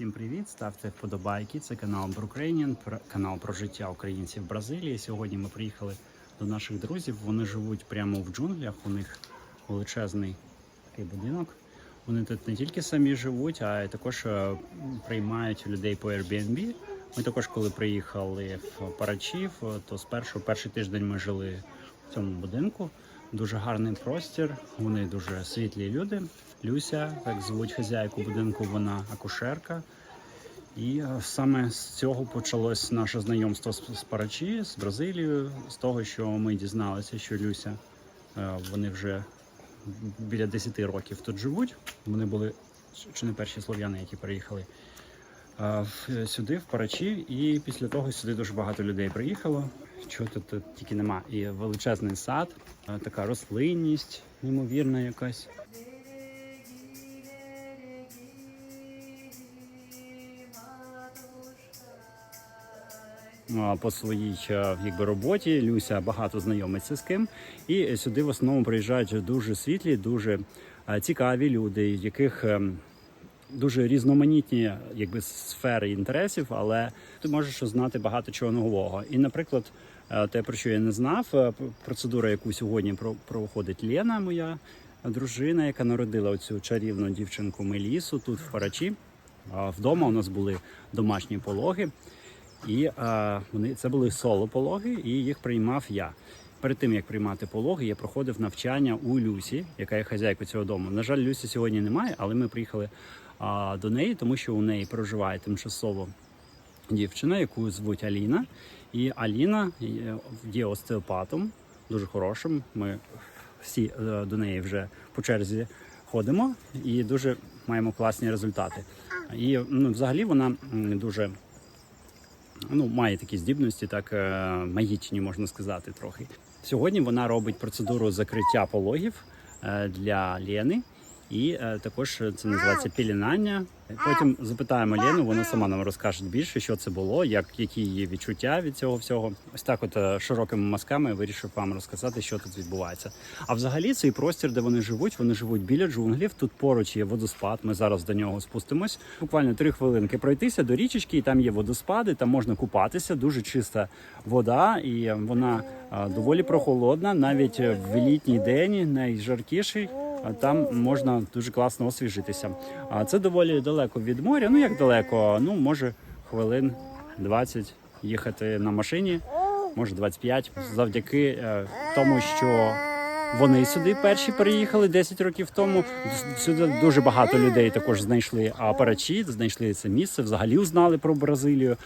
Всім привіт! Ставте вподобайки. Це канал Брукрейнін, канал про життя українців в Бразилії. Сьогодні ми приїхали до наших друзів. Вони живуть прямо в джунглях. У них величезний такий будинок. Вони тут не тільки самі живуть, а й також е, приймають людей по Airbnb. Ми також, коли приїхали в Парачів, е, то спершу перший тиждень ми жили в цьому будинку. Дуже гарний простір. Вони дуже світлі люди. Люся, так звуть хазяйку будинку, вона акушерка. І е, саме з цього почалось наше знайомство з, Парачі, з Бразилією, з того, що ми дізналися, що Люся е, вони вже біля 10 років тут живуть. Вони були чи не перші слов'яни, які приїхали сюди, в Парачі, і після того сюди дуже багато людей приїхало. Чого тут, тут тільки нема. І величезний сад, е, така рослинність, неймовірна якась. А, по своїй е, якби роботі. Люся багато знайомиться з ким. І сюди в основному приїжджають дуже світлі, дуже е, цікаві люди, яких ем, дуже різноманітні якби сфери інтересів, але ти можеш знати багато чого нового. І, наприклад, е, те, про що я не знав, е, процедура, яку сьогодні про- проходить Лена, моя дружина, яка народила оцю чарівну дівчинку Мелісу тут в Парачі. Вдома у нас були домашні пологи. І е, вони це були соло пологи, і їх приймав я. Перед тим як приймати пологи, я проходив навчання у Люсі, яка є хазяйкою цього дому. На жаль, Люсі сьогодні немає, але ми приїхали до неї, тому що у неї проживає тимчасово дівчина, яку звуть Аліна. І Аліна є- є остеопатом, дуже хорошим. Ми всі е, до неї вже по черзі ходимо і дуже маємо класні результати. І ну, взагалі вона дуже ну, має такі здібності, так е, магічні, можна сказати, трохи. Сьогодні вона робить процедуру закриття пологів е, для Лєни. І е, також це називається пілінання. Потім запитаємо Лену, вона сама нам розкаже більше, що це було, як які її відчуття від цього всього. Ось так, от е, широкими мазками вирішив вам розказати, що тут відбувається. А взагалі цей простір, де вони живуть, вони живуть біля джунглів. Тут поруч є водоспад. Ми зараз до нього спустимось. Буквально три хвилинки пройтися до річечки, і там є водоспади. Там можна купатися. Дуже чиста вода, і вона е, доволі прохолодна. Навіть в літній день, найжаркіший. Там можна дуже класно освіжитися. А це доволі далеко від моря. Ну як далеко? Ну може хвилин 20 їхати на машині, може 25, завдяки е, тому, що вони сюди перші переїхали 10 років тому. Сюди дуже багато людей також знайшли апарачі, знайшли це місце, взагалі узнали про Бразилію.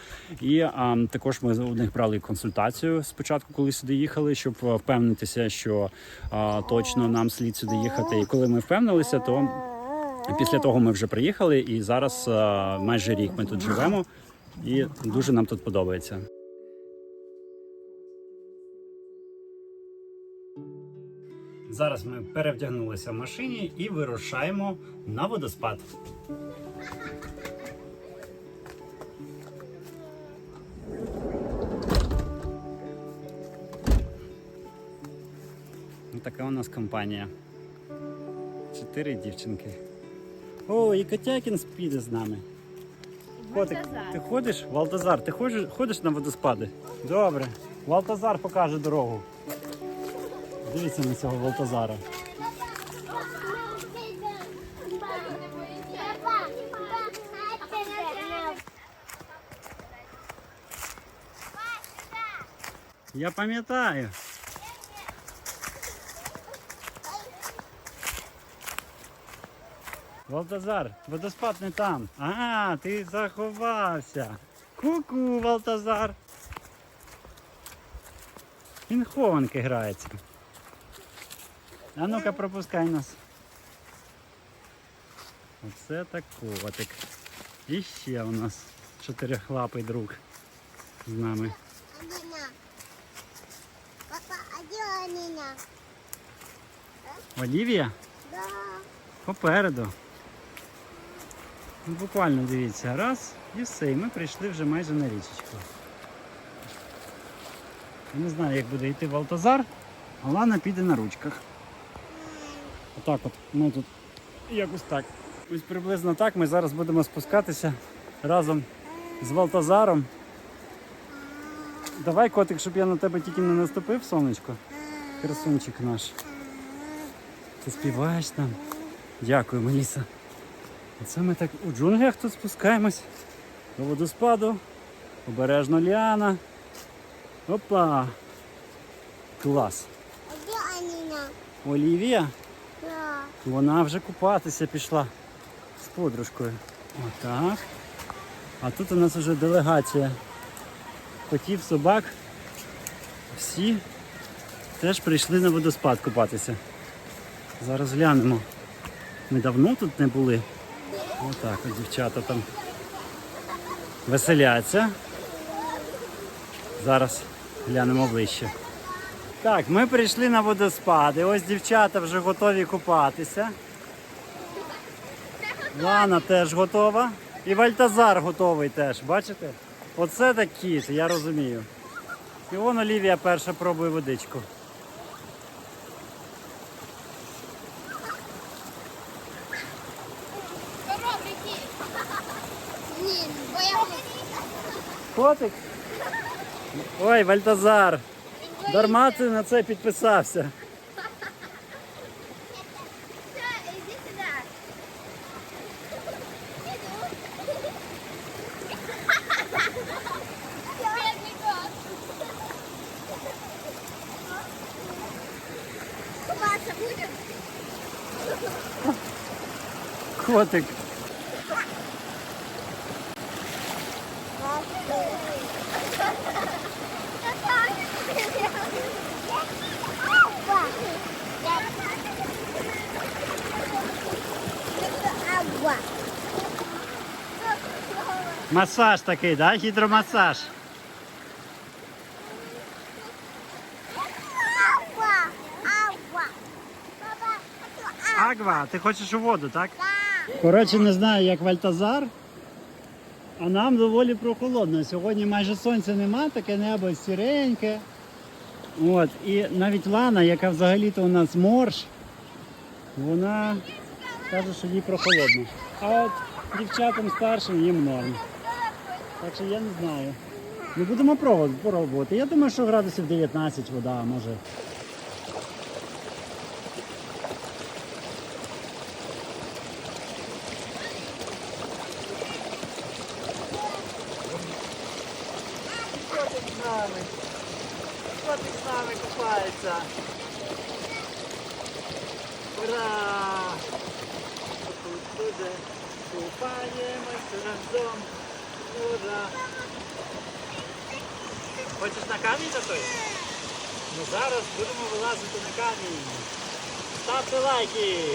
І а, також ми у них брали консультацію спочатку, коли сюди їхали, щоб впевнитися, що а, точно нам слід сюди їхати. І коли ми впевнилися, то після того ми вже приїхали, і зараз а, майже рік ми тут живемо, і дуже нам тут подобається. Зараз ми перевдягнулися в машині і вирушаємо на водоспад. Ну, Така у нас компанія. Чотири дівчинки. О, і Котякін піде з нами. Котик, ти ходиш? Валтазар, ти ходиш, ходиш на водоспади? Добре. Валтазар покаже дорогу. Дивіться на цього Валтазара. Я пам'ятаю. Валтазар, водоспад не там. А, ти заховався. Ку-ку, Валтазар. Він хованки грається. А ну-ка пропускай нас. Оце так котик. І ще у нас чотирихлапий друг з нами. Папа, а Алина? Олівія Да. попереду. Ну, буквально дивіться, раз і все. І ми прийшли вже майже на річечку. Я не знаю, як буде йти Валтазар, а Лана піде на ручках. Отак от ми тут якось так. Ось приблизно так ми зараз будемо спускатися разом з Валтазаром. Давай, котик, щоб я на тебе тільки не наступив, сонечко. Красунчик наш. Ти співаєш там? Дякую, Меліса. Оце ми так у джунглях тут спускаємось до водоспаду. Обережно Ліана. Опа! Клас. Олівія. Вона вже купатися пішла з подружкою. Отак. А тут у нас вже делегація котів, собак. Всі теж прийшли на водоспад купатися. Зараз глянемо. Ми давно тут не були. Отак от дівчата там веселяться. Зараз глянемо ближче. Так, ми прийшли на водоспад. І ось дівчата вже готові купатися. Лана теж готова. І Вальтазар готовий теж, бачите? Оце так кіт, я розумію. І вон Олівія перша пробує водичку. Котик? Ой, Вальтазар! Дарма ти на це підписався. Котик. Масаж такий, да? Гідромасаж. Хочу агua. Агва, ти хочеш у воду, так? Да. Коротше, не знаю, як Вальтазар. А нам доволі прохолодно. Сьогодні майже сонця нема, таке небо сіреньке. От, і навіть Лана, яка взагалі-то у нас морж, вона каже, що їй прохолодно. А от дівчатам старшим їм норм. Так що я не знаю. Ми будемо пробувати. Я думаю, що градусів 19 вода може. Котик з нами купається. Ура! Тут буде купаємось разом. Ура! Хочеш на камінь затой? Ну зараз будемо вилазити на камінь. Ставте лайки!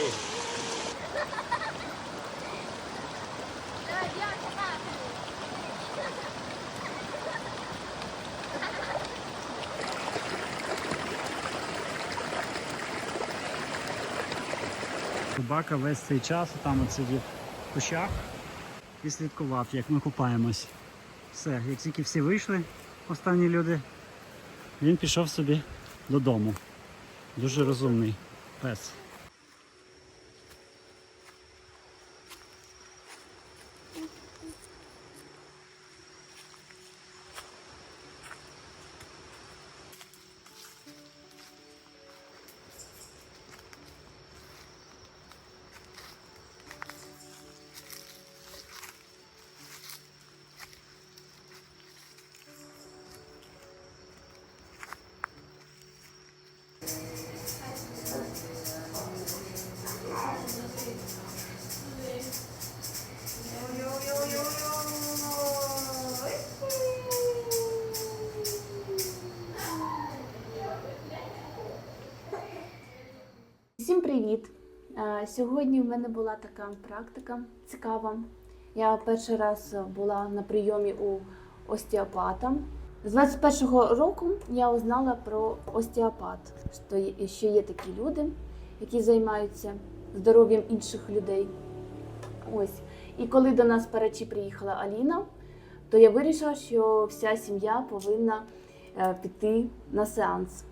Собака весь цей час там сидів в кущах і слідкував, як ми купаємось. Все, як тільки всі вийшли, останні люди, він пішов собі додому. Дуже розумний пес. Всім привіт! Е, Сьогодні в мене була така практика цікава. Я перший раз була на прийомі у остеопата. З 21-го року я узнала про остеопат, що є- такі люди, які займаються здоров'ям інших людей. Ось. І коли до нас Парачі приїхала Аліна, то я вирішила, що вся сім'я повинна е, піти на сеанс.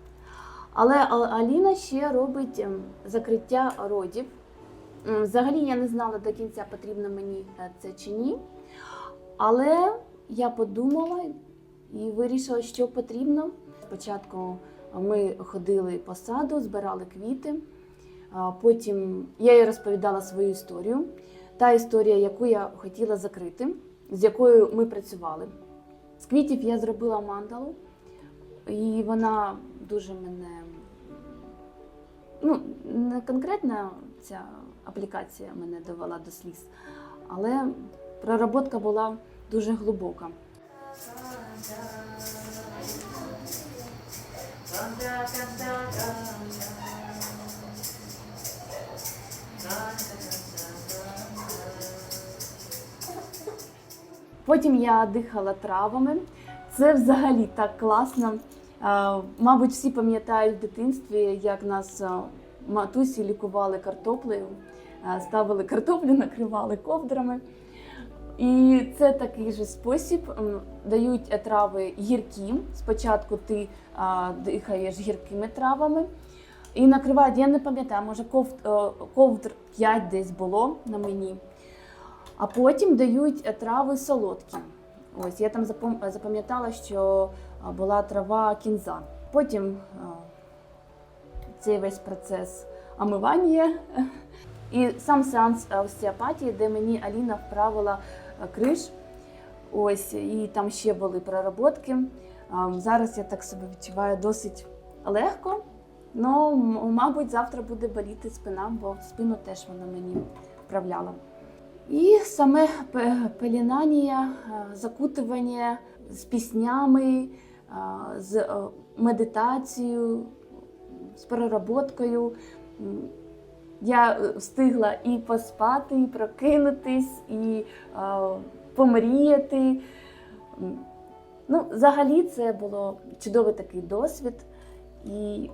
Але Аліна ще робить ем, закриття родів. Взагалі я не знала до кінця, потрібно мені е, це чи ні. Але я подумала і вирішила, що потрібно. Спочатку ми ходили по саду, збирали квіти. Потім я їй розповідала свою історію, та історія, яку я хотіла закрити, з якою ми працювали. З квітів я зробила мандалу, і вона дуже мене. Ну, не конкретно ця аплікація мене довела до сліз, але проработка була дуже глибока. Потім я дихала травами. Це взагалі так класно. Е, Мабуть, всі пам'ятають в дитинстві, як нас е, матусі лікували картоплею, е, ставили картоплю, накривали ковдрами. І це такий же спосіб. Дають трави гіркі. Спочатку ти дихаєш гіркими травами. І накривають, я не пам'ятаю, може ковд, е, ковдр 5 десь було на мені. А потім дають трави солодкі. Ось я там запам'ятала, що була трава кінза. Потім а, цей весь процес омивання і сам сеанс е, остеопатії, де мені Аліна вправила е, криш. Ось, і там ще були проработки. Зараз я так себе відчуваю досить легко. Ну, мабуть, завтра буде боліти спина, бо спину теж вона мені вправляла. І саме пелінання, е, закутування з піснями, е, з е, медитацією, з перероботкою. Я е, встигла і поспати, і прокинутись, і помріяти. Ну, взагалі, це було чудовий такий досвід. І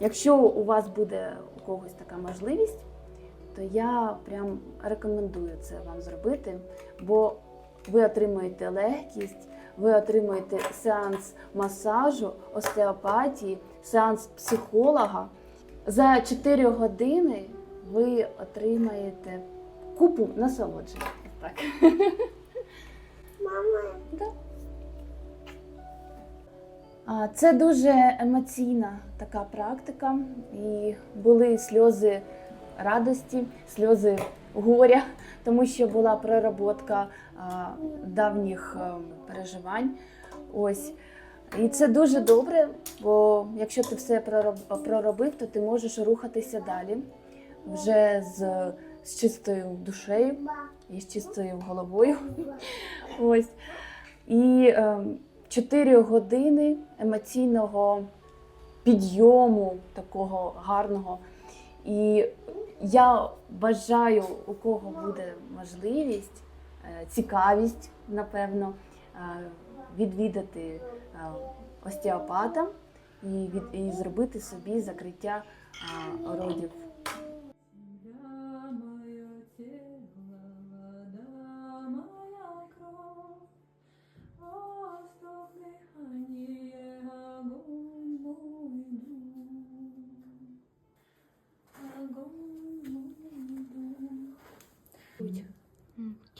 якщо у вас буде у когось така можливість, то я прям рекомендую це вам зробити, бо ви отримуєте легкість, ви отримуєте сеанс масажу, остеопатії, сеанс психолога. За 4 години ви отримаєте купу насолоджень. Так. Мама, Да. Це дуже емоційна така практика, і були сльози радості, сльози горя, тому що була проработка давніх е, переживань. Ось. І це дуже добре, бо якщо ти все проробив, то ти можеш рухатися далі вже з, з чистою душею і з чистою головою. Ось. І е, 4 години емоційного підйому, такого гарного. І я бажаю, у кого буде можливість, е, цікавість, напевно, е, відвідати е, остеопата і, від, і зробити собі закриття родів.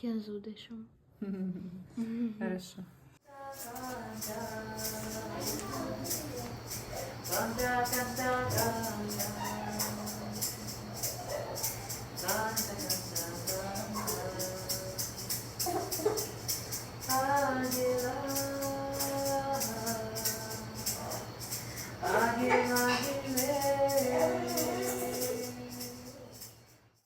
Кензу дышу. Хорошо. Один